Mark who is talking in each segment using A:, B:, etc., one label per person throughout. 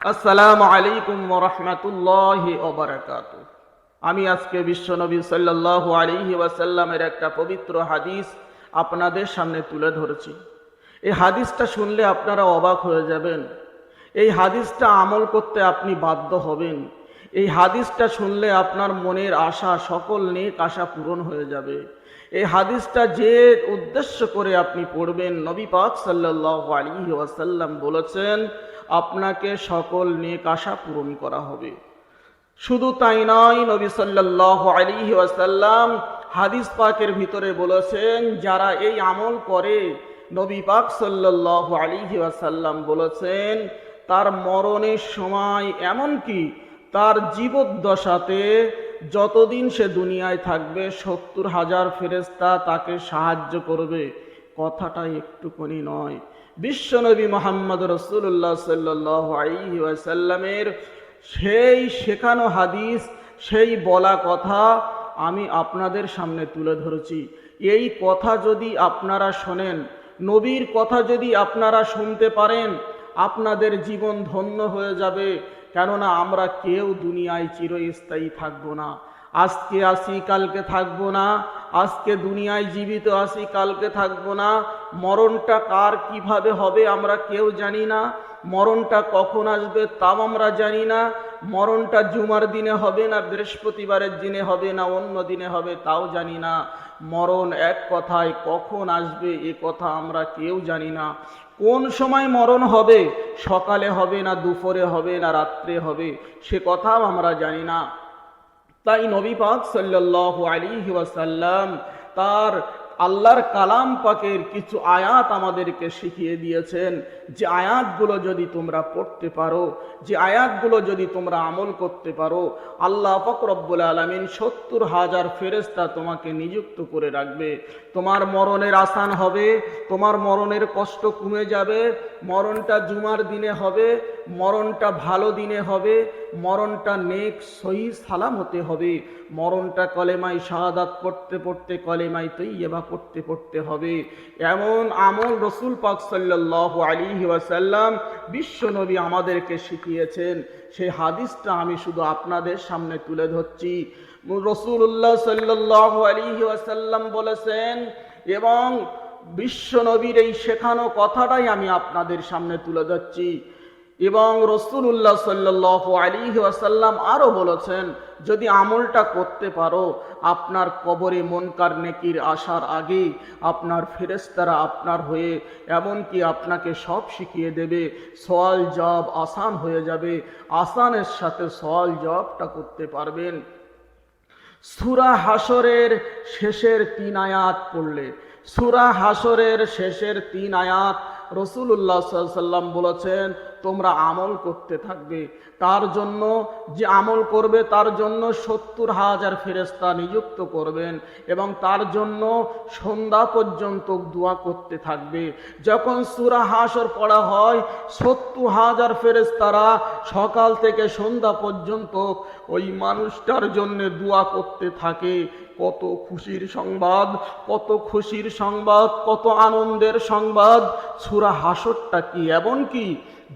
A: আসসালামু আলাইকুম রহমতুল্লাহ ওবরাকাত আমি আজকে বিশ্বনবী সাল্লাল্লাহু আলাইহি ওয়াসাল্লামের একটা পবিত্র হাদিস আপনাদের সামনে তুলে ধরেছি। এই হাদিসটা শুনলে আপনারা অবাক হয়ে যাবেন। এই হাদিসটা আমল করতে আপনি বাধ্য হবেন। এই হাদিসটা শুনলে আপনার মনের আশা, সকল নেক আশা পূরণ হয়ে যাবে। এই হাদিসটা যে উদ্দেশ্য করে আপনি পড়বেন, নবী পাক সাল্লাল্লাহু আলাইহি ওয়াসাল্লাম বলেছেন আপনাকে সকল নেক আশা পূরণ করা হবে। শুধু তাই নয়, নবী সাল্লাল্লাহু আলাইহি ওয়াসাল্লাম হাদিস পাকের ভিতরে বলেছেন, যারা এই আমল করে, নবী পাক সাল্লাল্লাহু আলাইহি ওয়াসাল্লাম বলেছেন, তার মরণের সময় এমন কি তার জীবদ্দশাতে যতদিন সে দুনিয়ায় থাকবে, সত্তর হাজার ফেরেস্তা তাকে সাহায্য করবে। কথাটা একটুখানি নয়। বিশ্বনবী মোহাম্মদ রসুল্লাহ সাল্লাহ আলাইহি ওয়াসাল্লামের সেই শেখানো হাদিস, সেই বলা কথা আমি আপনাদের সামনে তুলে ধরেছি। এই কথা যদি আপনারা শোনেন, নবীর কথা যদি আপনারা শুনতে পারেন, আপনাদের জীবন ধন্য হয়ে যাবে। কেননা আমরা কেউ দুনিয়ায় চিরস্থায়ী থাকব না। আজকে আসি, কালকে থাকব না। আজকে দুনিয়ায় জীবিত আসি কালকে থাকব না। মরণটা কার কীভাবে হবে আমরা কেউ জানি না। মরণটা কখন আসবে তাও আমরা জানি না। মরণটা জুমার দিনে হবে না, বৃহস্পতিবারের দিনে হবে না, অন্য দিনে হবে তাও জানি না। মরণ এক কথায় কখন আসবে এ কথা আমরা কেউ জানি না। কোন সময় মরণ হবে? সকালে হবে না, দুপুরে হবে না, রাত্রে হবে, সে কথাও আমরা জানি না। তাই নবী পাক সাল্লাল্লাহু আলাইহি ওয়াসাল্লাম তার আল্লাহর কালাম পাকের কিছু আয়াত আমাদেরকে শিখিয়ে দিয়েছেন। যে আয়াতগুলো যদি তোমরা পড়তে পারো, যে আয়াতগুলো যদি তোমরা আমল করতে পারো, আল্লাহ পাক রব্বুল আলমিন সত্তর হাজার ফেরেস্তা তোমাকে নিযুক্ত করে রাখবে। তোমার মরণের আসান হবে, তোমার মরণের কষ্ট কমে যাবে, মরণটা জুমার দিনে হবে, মরণটা ভালো দিনে হবে মরণটা নেক, সহি সালাম হতে হবে। মরণটা কলেমাই শাহাদাত পড়তে পড়তে কলেমাই তৈয়বা পড়তে পড়তে হবে। এমন আমল রসুল পাক সাল্লাহ আলী ওয়াসাল্লাম বিশ্ব নবী আমাদেরকে শিখিয়েছেন। সেই হাদিসটা আমি শুধু আপনাদের সামনে তুলে ধরছি। রসুল্লাহ সাল্লাহ আলী ওয়াসাল্লাম বলেছেন, এবং বিশ্ব নবীর এই শেখানো কথাটাই আমি আপনাদের সামনে তুলে ধরছি। এবং রসুল্লাহ সাল্লাহ আলী ওয়াসাল্লাম আরও বলেছেন, যদি আমলটা করতে পারো, আপনার কবরে মনকার নেকির আসার আগে আপনার ফেরেস্তারা আপনার হয়ে এমনকি আপনাকে সব শিখিয়ে দেবে, সওয়াল জব আসান হয়ে যাবে, আসানের সাথে সওয়াল জবটা করতে পারবেন। সুরা হাসরের শেষের তিন আয়াত পড়লে, সুরা হাসরের শেষের তিন আয়াত রসুল্লাহ সাল্লাম বলেছেন, তোমরা আমল করতে থাকবে। তার জন্য যে আমল করবে, তার জন্য সত্তর হাজার ফেরেস্তা নিযুক্ত করবেন এবং তার জন্য সন্ধ্যা পর্যন্ত দোয়া করতে থাকবে। যখন সুরা হাসর পড়া হয়, সত্তর হাজার ফেরেস্তারা সকাল থেকে সন্ধ্যা পর্যন্ত ওই মানুষটার জন্য দোয়া করতে থাকে। কত খুশির সংবাদ, কত খুশির সংবাদ, কত আনন্দের সংবাদ। সুরা হাসরটা কি এমন কি?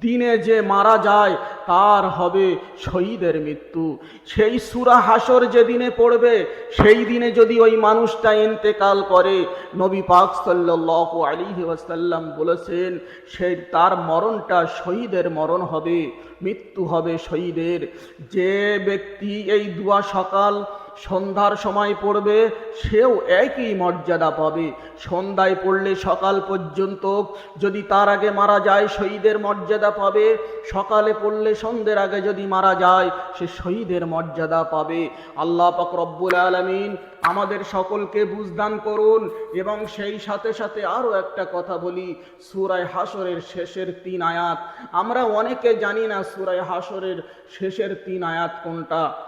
A: দিনে যে মারা যায়, তার হবে শহীদের মৃত্যু। সেই সুরা হাসর যে দিনে পড়বে, সেই দিনে যদি ওই মানুষটা ইন্তেকাল করে, নবী পাক সাল্লাহ আলী ওয়াসাল্লাম বলেছেন সেই তার মরণটা শহীদের মরণ হবে, মৃত্যু হবে শহীদের। যে ব্যক্তি এই দুয়া সকাল সন্ধ্যার সময় পড়বে, সেও একই মর্যাদা পাবে। সন্ধ্যায় পড়লে সকাল পর্যন্ত, যদি তার আগে মারা যায়, শহীদের মর্যাদা পাবে। সকালে পড়লে সন্ধ্যের আগে যদি মারা যায়, সে শহীদের মর্যাদা পাবে। আল্লাহ পাক রব্বুল আলমিন আমাদের সকলকে বুঝদান করুন এবং সেই সাথে সাথে আরও একটা কথা বলি, সুরায় হাসরের শেষের তিন আয়াত। আমরা অনেকে জানি না সুরায় হাসরের শেষের তিন আয়াত কোনটা।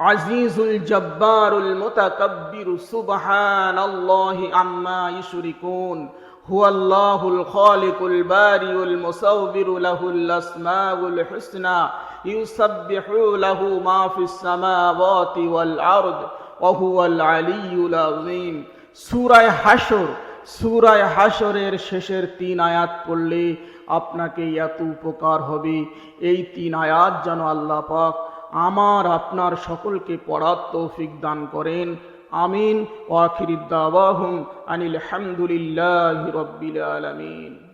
A: আজিজুল জব্বারুল মুতাকাব্বিরু, সুবহানাল্লাহি আম্মা ইশরিকুন। হুয়াল্লাহুল খালিকুল বারিউল মুসাউবিরু, লাহুল আসমাউল হুসনা। ইউসাব্বিহু লাহু মা ফিস সামাওয়াতি ওয়াল আরদ, ওয়া হুয়াল আলিয়্যুল আযীম। সূরা হাশর, সুরায় হাসরের শেষের তিন আয়াত পড়লে আপনাকে এত উপকার হবে। এই তিন আয়াত যেন আল্লাহ পাক আমার আপনার সকলকে পড়ার তৌফিক দান করেন। আমিন। ওয়াখির দাওয়াহুম আনিল হামদুলিল্লাহ রব্বিল আলামিন।